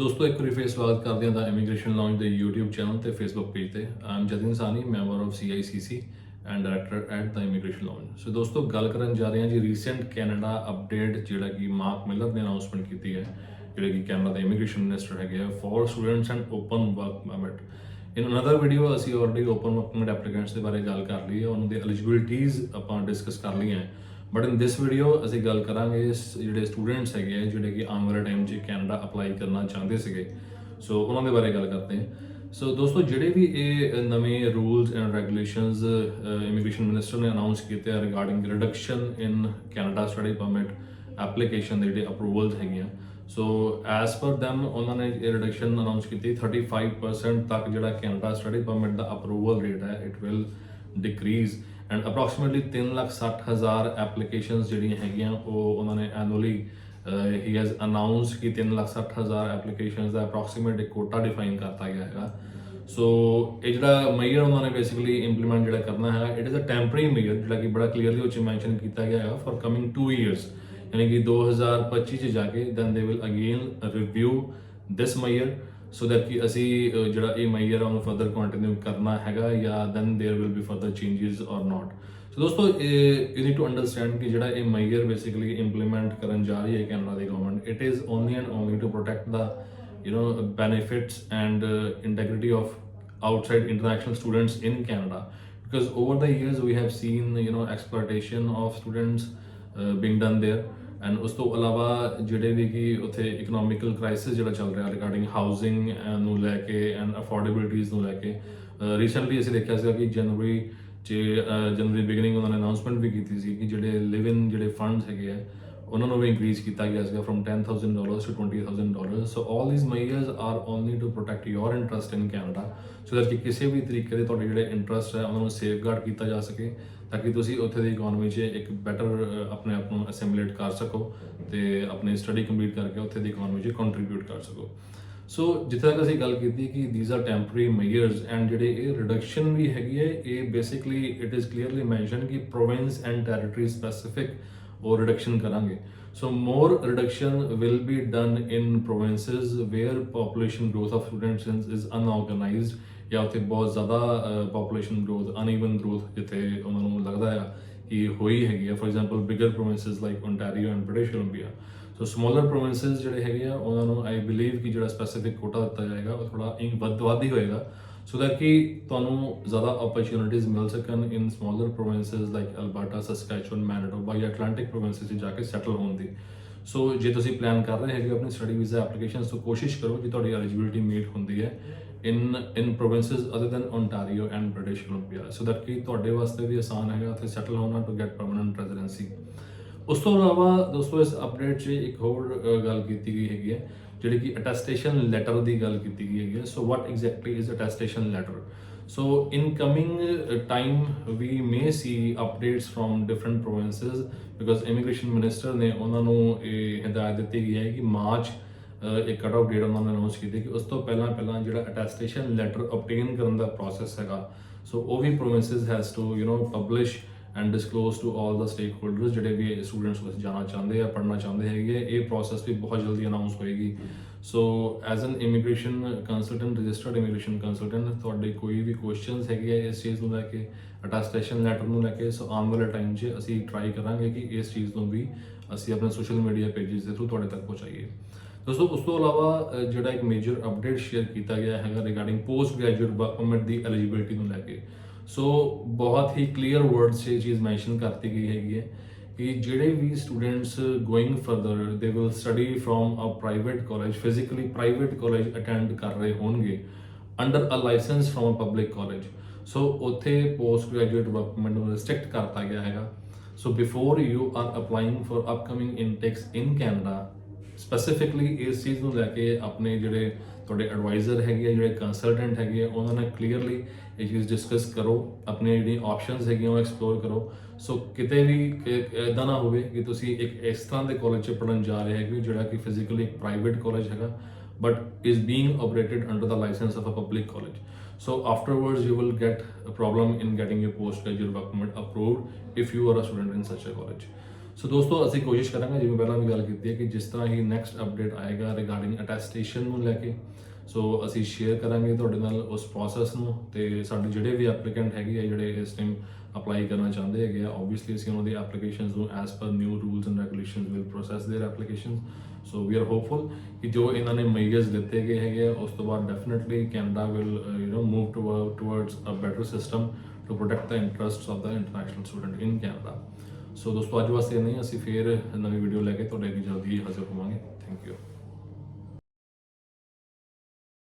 ਦੋਸਤੋ, ਇੱਕ ਵਾਰੀ ਫੇਰ ਸਵਾਗਤ ਕਰਦੇ ਹਾਂ ਦਾ ਇਮੀਗ੍ਰੇਸ਼ਨ ਲਾਂਚ ਦੇ YouTube ਚੈਨਲ ਤੇ Facebook ਪੇਜ ਤੇ। I'm Jatin Sani member of CICC and director at the immigration launch so ਦੋਸਤੋ, ਗੱਲ ਕਰਨ ਜਾ ਰਹੇ ਹਾਂ ਜੀ ਰੀਸੈਂਟ ਕੈਨੇਡਾ ਅਪਡੇਟ ਜਿਹੜਾ ਕਿ ਮਾਰਕ ਮਿਲਰ ਨੇ ਅਨਾਉਂਸਮੈਂਟ ਕੀਤੀ ਹੈ, ਜਿਹੜੇ ਕਿ ਕੈਨੇਡਾ ਦੇ ਇਮੀਗ੍ਰੇਸ਼ਨ ਮਿਨਿਸਟਰ ਹੈਗੇ ਆ for students and open work permit in another video ਅਸੀਂ already open work permit applicants ਦੇ ਬਾਰੇ ਗੱਲ ਕਰ ਲਈ ਹੈ, ਉਹਨਾਂ ਦੇ ਐਲੀਜੀਬਿਲਟੀਜ਼ ਆਪਾਂ ਡਿਸਕਸ ਕਰ ਲਈਆਂ ਬਟ ਇਨ ਦਿਸ ਵੀਡੀਓ ਅਸੀਂ ਗੱਲ ਕਰਾਂਗੇ ਜਿਹੜੇ ਸਟੂਡੈਂਟਸ ਹੈਗੇ ਜਿਹੜੇ ਕਿ ਆਉਣ ਵਾਲੇ ਟਾਈਮ 'ਚ ਕੈਨੇਡਾ ਅਪਲਾਈ ਕਰਨਾ ਚਾਹੁੰਦੇ ਸੀਗੇ। ਸੋ ਉਹਨਾਂ ਦੇ ਬਾਰੇ ਗੱਲ ਕਰਦੇ ਹਾਂ। ਸੋ ਦੋਸਤੋ, ਜਿਹੜੇ ਵੀ ਇਹ ਨਵੇਂ rules and regulations immigration minister ਨੇ ਅਨਾਉਂਸ ਕੀਤੇ ਆ regarding reduction in Canada study permit application ਦੇ ਜਿਹੜੇ ਅਪਰੂਵਲਸ ਹੈਗੀਆਂ। ਸੋ ਐਸ ਪਰ them, ਉਹਨਾਂ ਨੇ ਇਹ ਰਿਡਕਸ਼ਨ ਅਨਾਉਂਸ ਕੀਤੀ। 35% ਤੱਕ ਜਿਹੜਾ ਕੈਨੇਡਾ ਸਟੱਡੀ ਪਰਮਿਟ ਦਾ ਅਪਰੂਵਲ ਰੇਟ ਹੈ it will decrease and approximately 360000 applications ਜਿਹੜੀਆਂ ਹੈਗੀਆਂ, ਉਹ ਉਹਨਾਂ ਨੇ ਐਨੂਅਲੀ ਹੀ ਹੈਜ਼ ਅਨਾਉਂਸ ਕਿ 360000 ਐਪਲੀਕੇਸ਼ਨਸ ਦਾ ਅਪਰੋਕਸੀਮੇਟ ਇੱਕ ਕੋਟਾ ਡਿਫਾਈਨ ਕਰਤਾ ਗਿਆ ਹੈਗਾ। ਸੋ ਇਹ ਜਿਹੜਾ ਮੇਜਰ ਉਹਨਾਂ ਨੇ ਬੇਸਿਕਲੀ ਇੰਪਲੀਮੈਂਟ ਜਿਹੜਾ ਕਰਨਾ ਹੈ it is a temporary measure ਜਿਹੜਾ ਕਿ ਬੜਾ ਕਲੀਅਰਲੀ ਉਹ ਚ ਮੈਂਸ਼ਨ ਕੀਤਾ ਗਿਆ ਹੈ ਫॉर ਕਮਿੰਗ 2 ਇਅਰਸ ਯਾਨੀ ਕਿ 2025 ਚ ਜਾ ਕੇ then they will again review this measure so that ਕਿ ਅਸੀਂ ਜਿਹੜਾ ਇਹ ਮਾਈਅਰ ਆ ਉਹਨੂੰ ਫਰਦਰ ਕੰਟੀਨਿਊ ਕਰਨਾ ਹੈਗਾ ਜਾਂ then there will be further changes or not so ਦੋਸਤੋ ਯੂ ਨੀਡ ਟੂ ਅੰਡਰਸਟੈਂਡ ਕਿ ਜਿਹੜਾ ਇਹ ਮਾਈਅਰ ਬੇਸਿਕਲੀ ਇੰਪਲੀਮੈਂਟ ਕਰਨ ਜਾ ਰਹੀ ਹੈ Canada the government it is only and only to protect the you know benefits and integrity of outside international students in Canada because over the years we have seen you know exploitation of students uh, being done and ਉਸ ਤੋਂ ਇਲਾਵਾ ਜਿਹੜੇ ਵੀ ਕਿ ਉੱਥੇ economical crisis ਜਿਹੜਾ ਚੱਲ ਰਿਹਾ regarding housing ਨੂੰ ਲੈ ਕੇ ਐਂਡ ਅਫੋਰਡੇਬਿਲਟੀਜ਼ ਨੂੰ ਲੈ ਕੇ ਰੀਸੈਂਟਲੀ ਅਸੀਂ ਦੇਖਿਆ ਸੀਗਾ ਕਿ ਜਨਵਰੀ ਚ ਜਨਵਰੀ ਬਿਗਨਿੰਗ ਉਹਨਾਂ ਨੇ ਅਨਾਉਂਸਮੈਂਟ ਵੀ ਕੀਤੀ ਸੀ ਕਿ ਜਿਹੜੇ ਲਿਵ ਇਨ ਜਿਹੜੇ ਫੰਡਸ ਹੈਗੇ ਆ, ਉਹਨਾਂ ਨੂੰ ਵੀ ਇਨਕਰੀਜ਼ ਕੀਤਾ ਗਿਆ ਸੀਗਾ from 10000 dollars to 20000 dollars so all these measures are only to protect your interest in Canada so that ਕਿ ਕਿਸੇ ਵੀ ਤਰੀਕੇ ਦੇ ਤੁਹਾਡੇ ਜਿਹੜੇ ਇੰਟਰਸਟ ਹੈ, ਉਹਨਾਂ ਨੂੰ ਸੇਫਗਾਰਡ ਕੀਤਾ ਜਾ ਸਕੇ ਤਾਂ ਕਿ ਤੁਸੀਂ ਉੱਥੇ ਦੀ ਇਕਨੋਮੀ 'ਚ ਇੱਕ ਬੈਟਰ ਆਪਣੇ ਆਪ ਨੂੰ ਅਸੈਮੀਲੇਟ ਕਰ ਸਕੋ ਤੇ ਆਪਣੀ ਸਟੱਡੀ ਕੰਪਲੀਟ ਕਰਕੇ ਉੱਥੇ ਦੀ ਇਕਨੋਮੀ 'ਚ ਕੰਟਰੀਬਿਊਟ ਕਰ ਸਕੋ। ਸੋ ਜਿੱਥੇ ਤੱਕ ਅਸੀਂ ਗੱਲ ਕੀਤੀ ਕਿ these are temporary measures and ਜਿਹੜੇ ਇਹ ਰਿਡਕਸ਼ਨ ਵੀ ਹੈਗੀ ਹੈ, ਇਹ basically it is clearly mention ਕਿ ਪ੍ਰੋਵਿੰਸ ਐਂਡ ਟੈਰੀਟਰੀ ਸਪੈਸਿਫਿਕ ਉਹ ਰਿਡਕਸ਼ਨ ਕਰਾਂਗੇ। So more reduction will be done in provinces where population growth of students is unorganized ਜਾਂ ਉੱਥੇ ਬਹੁਤ ਜ਼ਿਆਦਾ ਪੋਪੂਲੇਸ਼ਨ ਗਰੋਥ ਅਨਈਵਨ ਗਰੋਥ ਜਿੱਥੇ ਉਹਨਾਂ ਨੂੰ ਲੱਗਦਾ ਆ ਕਿ ਹੋਈ ਹੈਗੀ ਆ। For example bigger provinces like Ontario and British Columbia so smaller provinces ਜਿਹੜੇ ਹੈਗੇ ਆ, ਉਹਨਾਂ ਨੂੰ ਆਈ ਬਲੀਵ ਕਿ ਜਿਹੜਾ ਸਪੈਸੀਫਿਕ ਕੋਟਾ ਦਿੱਤਾ ਜਾਏਗਾ, ਉਹ ਥੋੜਾ ਇਨ ਵੱਧ ਵੱਧ ਹੀ ਹੋਏਗਾ। ਸੋ ਦੈਟ ਕਿ ਤੁਹਾਨੂੰ ਜ਼ਿਆਦਾ ਓਪਰਚ्युनिटीज ਮਿਲ ਸਕਣ in smaller provinces like Alberta Saskatchewan Manitoba ਜਾਂ ਐਟਲਾਂਟਿਕ ਪ੍ਰੋਵਿੰਸਸ 'ਚ ਜਾ ਕੇ ਸੈਟਲ ਹੋਣ ਦੀ ਸੋ ਜੇ ਤੁਸੀਂ ਪਲਾਨ ਕਰ ਰਹੇ ਹੋ ਆਪਣੀ ਸਟੱਡੀ ਵੀਜ਼ਾ ਐਪਲੀਕੇਸ਼ਨ ਤੋਂ ਕੋਸ਼ਿਸ਼ ਕਰੋ ਕਿ ਤੁਹਾਡੀ ਐਲੀਜੀਬਿਲਟੀ ਮੀਟ ਹੁੰਦੀ ਹੈ in in provinces other than Ontario and British Columbia so that ਕਿ ਤੁਹਾਡੇ ਵਾਸਤੇ ਵੀ ਆਸਾਨ ਹੈਗਾ ਉੱਥੇ ਸੈਟਲ ਹੋਣਾ ਟੂ ਗੈਟ ਪਰਮਨੈਂਟ ਰੈਜ਼ੀਡੈਂਸੀ ਉਸ ਤੋਂ ਇਲਾਵਾ ਦੋਸਤੋ ਇਸ ਅਪਡੇਟ 'ਚ ਇੱਕ ਹੋਰ ਗੱਲ ਕੀਤੀ ਗਈ ਹੈਗੀ ਹੈ ਜਿਹੜੀ ਕਿ ਅਟੈਸਟੇਸ਼ਨ ਲੈਟਰ ਦੀ ਗੱਲ ਕੀਤੀ ਗਈ ਹੈਗੀ so what exactly is attestation letter so in coming time we may see updates from different provinces because immigration minister ਨੇ ਉਹਨਾਂ ਨੂੰ ਇਹ ਹਦਾਇਤ ਦਿੱਤੀ ਗਈ ਹੈ ਕਿ ਮਾਰਚ ਅ, ਇੱਕ ਕਟ ਆਫ ਡੇਟ ਉਹਨਾਂ ਨੇ ਅਨਾਉਂਸ ਕੀਤੀ ਕਿ ਉਸ ਤੋਂ ਪਹਿਲਾਂ ਪਹਿਲਾਂ ਜਿਹੜਾ ਅਟੈਸਟੇਸ਼ਨ ਲੈਟਰ ਆਬਟੇਨ ਕਰਨ ਦਾ ਪ੍ਰੋਸੈਸ ਹੈਗਾ। ਸੋ ਉਹ ਵੀ provinces has to you know publish and disclose to all the stakeholders ਜਿਹੜੇ ਵੀ ਸਟੂਡੈਂਟਸ ਵਿੱਚ ਜਾਣਾ ਚਾਹੁੰਦੇ ਆ ਪੜ੍ਹਨਾ ਚਾਹੁੰਦੇ ਹੈਗੇ, ਇਹ ਪ੍ਰੋਸੈਸ ਵੀ ਬਹੁਤ ਜਲਦੀ ਅਨਾਉਂਸ ਹੋਏਗੀ। So as an immigration consultant registered immigration consultant ਤੁਹਾਡੇ ਕੋਈ ਵੀ ਕੁਐਸਚਨਸ ਹੈਗੇ ਆ ਇਸ ਚੀਜ਼ ਨੂੰ ਲੈ ਕੇ ਅਟੈਸਟੇਸ਼ਨ ਲੈਟਰ ਨੂੰ ਲੈ ਕੇ ਸੋ ਆਉਣ ਵਾਲੇ ਟਾਈਮ 'ਚ ਅਸੀਂ ਟਰਾਈ ਕਰਾਂਗੇ ਕਿ ਇਸ ਚੀਜ਼ ਨੂੰ ਵੀ ਅਸੀਂ ਆਪਣੇ ਸੋਸ਼ਲ ਮੀਡੀਆ ਪੇजेस ਦੇ ਥਰੂ ਤੁਹਾਡੇ ਤੱਕ ਪਹੁੰਚਾਈਏ। ਦੋਸਤੋ ਉਸ ਤੋਂ ਇਲਾਵਾ ਜਿਹੜਾ ਇੱਕ ਮੇਜਰ ਅਪਡੇਟ ਸ਼ੇਅਰ ਕੀਤਾ ਗਿਆ ਹੈਗਾ regarding post graduate work permit ਦੀ ਐਲੀਜੀਬਿਲਟੀ ਨੂੰ ਲੈ ਕੇ। ਸੋ ਬਹੁਤ ਹੀ ਕਲੀਅਰ ਵਰਡਸ 'ਚ ਇਹ ਚੀਜ਼ ਮੈਂਸ਼ਨ ਕਰਤੀ ਗਈ ਹੈਗੀ ਹੈ ਕਿ ਜਿਹੜੇ ਵੀ students going further they will study from a private college physically private college attend ਕਰ ਰਹੇ ਹੋਣਗੇ under a license from a public college so ਉੱਥੇ ਪੋਸਟ ਗ੍ਰੈਜੂਏਟ ਡਿਵੈਲਪਮੈਂਟ ਨੂੰ ਰਿਸਟ੍ਰਿਕਟ ਕਰਤਾ ਗਿਆ ਹੈਗਾ। So before you are applying for upcoming intakes in Canada specifically ਇਸ ਚੀਜ਼ ਨੂੰ ਲੈ ਕੇ ਆਪਣੇ ਜਿਹੜੇ ਤੁਹਾਡੇ ਐਡਵਾਈਜ਼ਰ ਹੈਗੇ ਆ, ਜਿਹੜੇ ਕੰਸਲਟੈਂਟ ਹੈਗੇ ਆ, ਉਹਨਾਂ ਨਾਲ ਕਲੀਅਰਲੀ ਇਹ ਚੀਜ਼ ਡਿਸਕਸ ਕਰੋ ਆਪਣੇ ਜਿਹੜੀ ਆਪਸ਼ਨਸ ਹੈਗੀਆਂ ਉਹ ਐਕਸਪਲੋਰ ਕਰੋ ਸੋ ਕਿਤੇ ਵੀ ਇਦਾਂ ਨਾ ਹੋਵੇ ਕਿ ਤੁਸੀਂ ਇੱਕ ਇਸ ਤਰ੍ਹਾਂ ਦੇ ਕਾਲਜ 'ਚ ਪੜਨ ਜਾ ਰਹੇ ਹੈਗੇ ਜਿਹੜਾ ਕਿ ਫਿਜ਼ੀਕਲੀ ਇੱਕ ਪ੍ਰਾਈਵੇਟ ਕਾਲਜ ਹੈਗਾ but is being operated under the license of a public college. So afterwards, you will get a problem in getting your postgraduate work permit approved if you are a student in such a college. So ਦੋਸਤੋ ਅਸੀਂ ਕੋਸ਼ਿਸ਼ ਕਰਾਂਗੇ ਜਿਵੇਂ ਪਹਿਲਾਂ ਵੀ ਗੱਲ ਕੀਤੀ ਹੈ ਕਿ ਜਿਸ ਤਰ੍ਹਾਂ ਹੀ ਨੈਕਸਟ ਅਪਡੇਟ ਆਏਗਾ ਰਿਗਾਰਡਿੰਗ ਅਟੈਸਟੇਸ਼ਨ ਨੂੰ ਲੈ ਕੇ ਸੋ ਅਸੀਂ ਸ਼ੇਅਰ ਕਰਾਂਗੇ ਤੁਹਾਡੇ ਨਾਲ ਉਸ ਪ੍ਰੋਸੈਸ ਨੂੰ ਤੇ ਸਾਡੇ ਜਿਹੜੇ ਵੀ ਐਪਲੀਕੈਂਟ ਹੈਗੇ ਆ ਜਿਹੜੇ ਇਸ ਟਾਈਮ ਅਪਲਾਈ ਕਰਨਾ ਚਾਹੁੰਦੇ ਹੈਗੇ ਆ ਆਬਵੀਅਸਲੀ ਅਸੀਂ ਉਹਨਾਂ ਦੀ ਐਪਲੀਕੇਸ਼ਨਸ ਨੂੰ as per new rules and regulations will process their applications so we are hopeful ਕਿ ਜੋ ਇਹਨਾਂ ਨੇ ਮੇਜਰਸ ਦਿੱਤੇ ਗਏ ਹੈਗੇ ਆ ਉਸ ਤੋਂ ਬਾਅਦ definitely Canada will you know move towards a better system to protect the interests of the international student in Canada so ਦੋਸਤੋ ਅੱਜ ਵਾਸਤੇ ਨਹੀਂ ਅਸੀਂ ਫੇਰ ਨਵੀਂ ਵੀਡੀਓ ਲੈ ਕੇ ਤੁਹਾਡੇ ਅੱਗੇ ਜਲਦੀ ਹਾਜ਼ਰ ਹੋਵਾਂਗੇ ਥੈਂਕ ਯੂ